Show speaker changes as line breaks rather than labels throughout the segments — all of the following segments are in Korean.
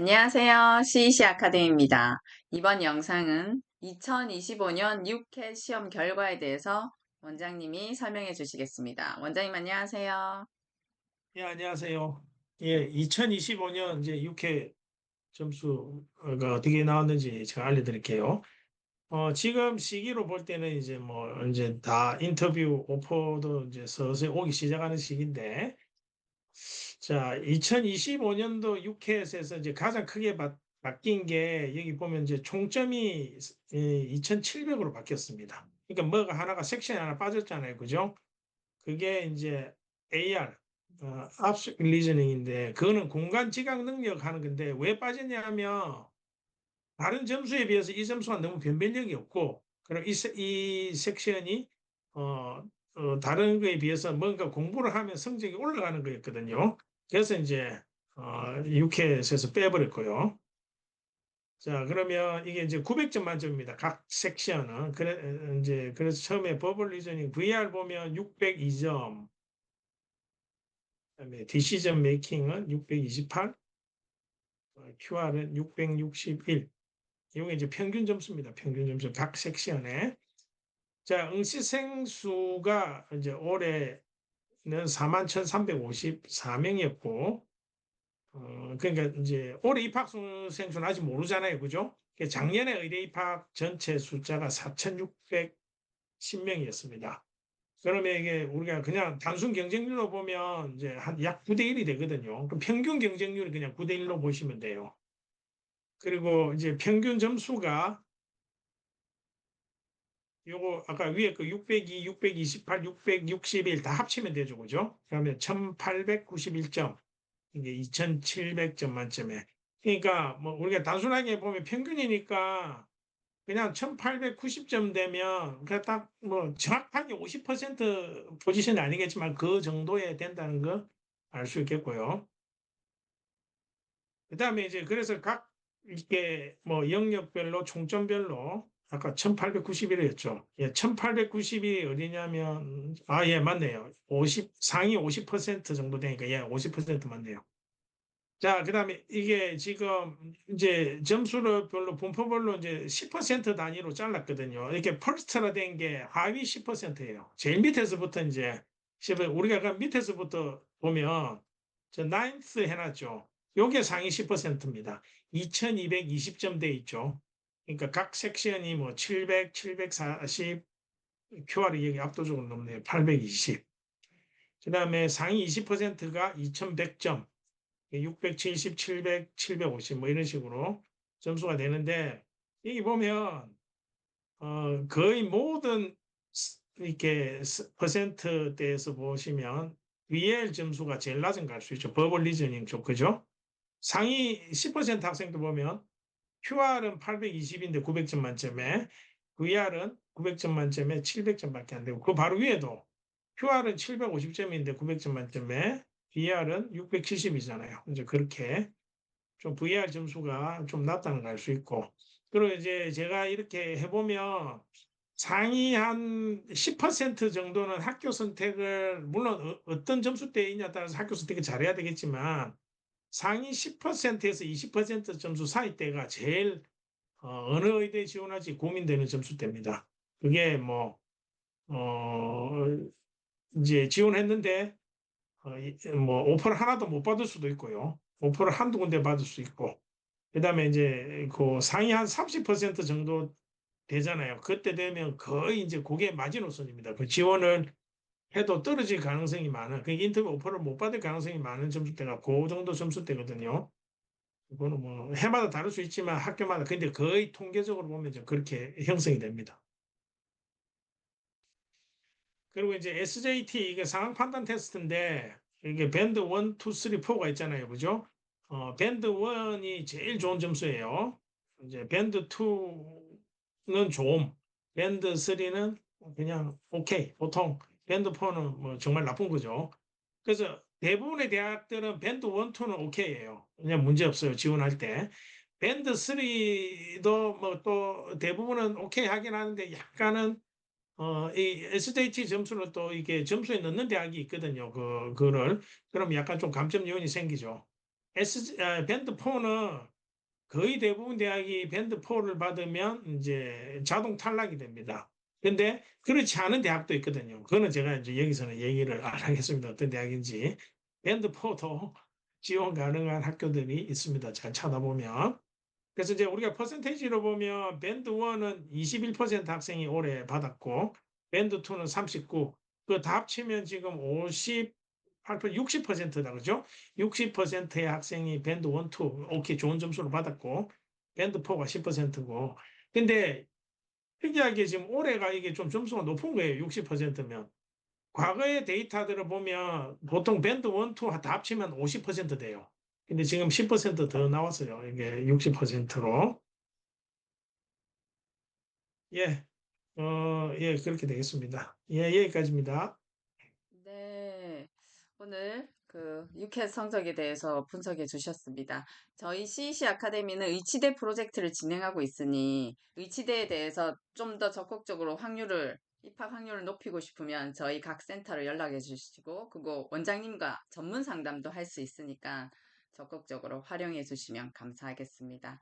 안녕하세요. CEC 아카데미입니다. 이번 영상은 2025년 6회 시험 결과에 대해서 원장님이 설명해 주시겠습니다. 원장님 안녕하세요.
예, 안녕하세요. 예, 2025년 이제 6회 점수가 어떻게 나왔는지 제가 알려드릴게요. 어, 지금 시기로 볼 때는 이제 뭐 이제 다 인터뷰 오퍼도 이제 서서히 오기 시작하는 시기인데, 자, 2025년도 6회에서 이제 가장 크게 바, 바뀐 게 여기 보면 이제 총점이 2,700으로 바뀌었습니다. 그러니까 뭐가 하나가 섹션이 하나 빠졌잖아요. 그죠? 그게 이제 AR, 어, 압축 리저닝인데 그거는 공간 지각 능력 하는 건데 왜 빠졌냐면 다른 점수에 비해서 이 점수가 너무 변별력이 없고 그럼 이, 세- 이 섹션이 어, 어, 다른 거에 비해서 뭔가 공부를 하면 성적이 올라가는 거였거든요. 그래서 이제 어, 6회에서 빼버렸고요. 자, 그러면 이게 이제 900점 만점입니다. 각 섹션은. 그래, 이제, 그래서 처음에 버블 리저닝 VR 보면 602점, 그다음에 디시전 메이킹은 628, QR은 661. 이게 이제 평균 점수입니다. 평균 점수 각 섹션에. 자, 응시생 수가 이제 올해는 41,354명이었고, 어, 그러니까 이제 올해 입학생 수는 아직 모르잖아요. 그죠? 그러니까 작년에 의대 입학 전체 숫자가 4,610명이었습니다. 그러면 이게 우리가 그냥 단순 경쟁률로 보면 이제 한 약 9대 1이 되거든요. 그럼 평균 경쟁률이 그냥 9대 1로 보시면 돼요. 그리고 이제 평균 점수가 요거 아까 위에 그 602, 628, 661 다 합치면 되죠. 그죠? 그러면 1891점. 이게 2700점 만점에. 그러니까 뭐 우리가 단순하게 보면 평균이니까 그냥 1890점 되면 그냥 딱 뭐 정확하게 50% 포지션이 아니겠지만 그 정도에 된다는 거 알 수 있겠고요. 그 다음에 이제 그래서 각 이게 뭐 영역별로 총점별로 아까 1891이었죠. 예, 1890이 어디냐면 아, 예, 맞네요. 50 상위 50% 정도 되니까 예, 50% 맞네요. 자, 그 다음에 이게 지금 이제 점수를 별로 분포별로 이제 10% 단위로 잘랐거든요. 이렇게 펄스트라 된 게 하위 10%예요. 제일 밑에서부터 이제 10, 우리가 그 밑에서부터 보면 저 나인스 해놨죠. 요게 상위 10%입니다. 2220점 돼 있죠. 그러니까 각 섹션이 뭐 700, 740, QR이 여기 압도적으로 높네요. 820. 그 다음에 상위 20%가 2100점, 670, 700, 750 뭐 이런 식으로 점수가 되는데 여기 보면 어, 거의 모든 스- 이렇게 스- 퍼센트대에서 보시면 VL 점수가 제일 낮은 거알수 있죠. 버블 리저닝 쪽 그죠? 상위 10% 학생도 보면 QR은 820인데 900점 만점에 VR은 900점 만점에 700점밖에 안 되고 그 바로 위에도 QR은 750점인데 900점 만점에 VR은 670이잖아요. 이제 그렇게 좀 VR 점수가 좀 낮다는 걸 알 수 있고 그리고 이제 제가 이렇게 해보면 상위 한 10% 정도는 학교 선택을 물론 어- 어떤 점수대이냐에 따라서 학교 선택을 잘해야 되겠지만 상위 10%에서 20% 점수 사이대가 제일 어, 느 의대 지원할지 고민되는 점수대입니다. 그게 뭐, 어, 이제 지원했는데, 어, 이- 뭐, 오퍼를 하나도 못 받을 수도 있고요. 오퍼를 한두 군데 받을 수 있고. 그 다음에 이제 그 상위 한 30% 정도 되잖아요. 그때 되면 거의 이제 그게 마지노선입니다. 그 지원을 해도 떨어질 가능성이 많은, 그 인터뷰 오퍼를 못 받을 가능성이 많은 점수대가 그 정도 점수대거든요. 이거는 뭐 해마다 다를 수 있지만 학교마다 근데 거의 통계적으로 보면 좀 그렇게 형성이 됩니다. 그리고 이제 SJT 이게 상황 판단 테스트인데 이게 밴드 1, 2, 3, 4가 있잖아요. 그죠? 어, 밴드 1이 제일 좋은 점수예요. 이제 밴드 2는 좀, 밴드 3는 그냥 오케이, 보통, 밴드 4는 뭐 정말 나쁜 거죠. 그래서 대부분의 대학들은 밴드 1, 2는 오케이예요. 그냥 문제 없어요. 지원할 때. 밴드 3도 뭐 또 대부분은 오케이 하긴 하는데 약간은 어, 이 SJT 점수는 또 이게 점수에 넣는 대학이 있거든요. 그, 그를. 그럼 약간 좀 감점 요인이 생기죠. S, 아, 밴드 4는 거의 대부분 대학이 밴드 4를 받으면 이제 자동 탈락이 됩니다. 근데 그렇지 않은 대학도 있거든요. 그거는 제가 이제 여기서는 얘기를 안 하겠습니다. 어떤 대학인지. 밴드 4도 지원 가능한 학교들이 있습니다. 잘 찾아보면. 그래서 이제 우리가 퍼센테이지로 보면 밴드 1은 21% 학생이 올해 받았고 밴드 2는 39. 그 다 합치면 지금 50, 60%다 그죠? 60%의 학생이 밴드 1, 2 오케이 좋은 점수를 받았고 밴드 4가 10%고 근데 특이하게 지금 올해가 이게 좀 점수가 높은 거예요. 60%면. 과거의 데이터들을 보면 보통 밴드 1, 2다 합치면 50% 돼요. 근데 지금 10%더 나왔어요. 이게 60%로. 예. 어, 예, 그렇게 되겠습니다. 예, 여기까지입니다.
네. 오늘 그 유켓 성적에 대해서 분석해 주셨습니다. 저희 CEC 아카데미는 의치대 프로젝트를 진행하고 있으니 의치대에 대해서 좀 더 적극적으로 확률을 입학 확률을 높이고 싶으면 저희 각 센터를 연락해 주시고 그거 원장님과 전문 상담도 할 수 있으니까 적극적으로 활용해 주시면 감사하겠습니다.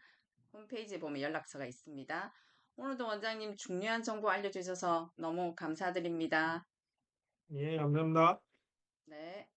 홈페이지에 보면 연락처가 있습니다. 오늘도 원장님 중요한 정보 알려주셔서 너무 감사드립니다.
예, 감사합니다.
네.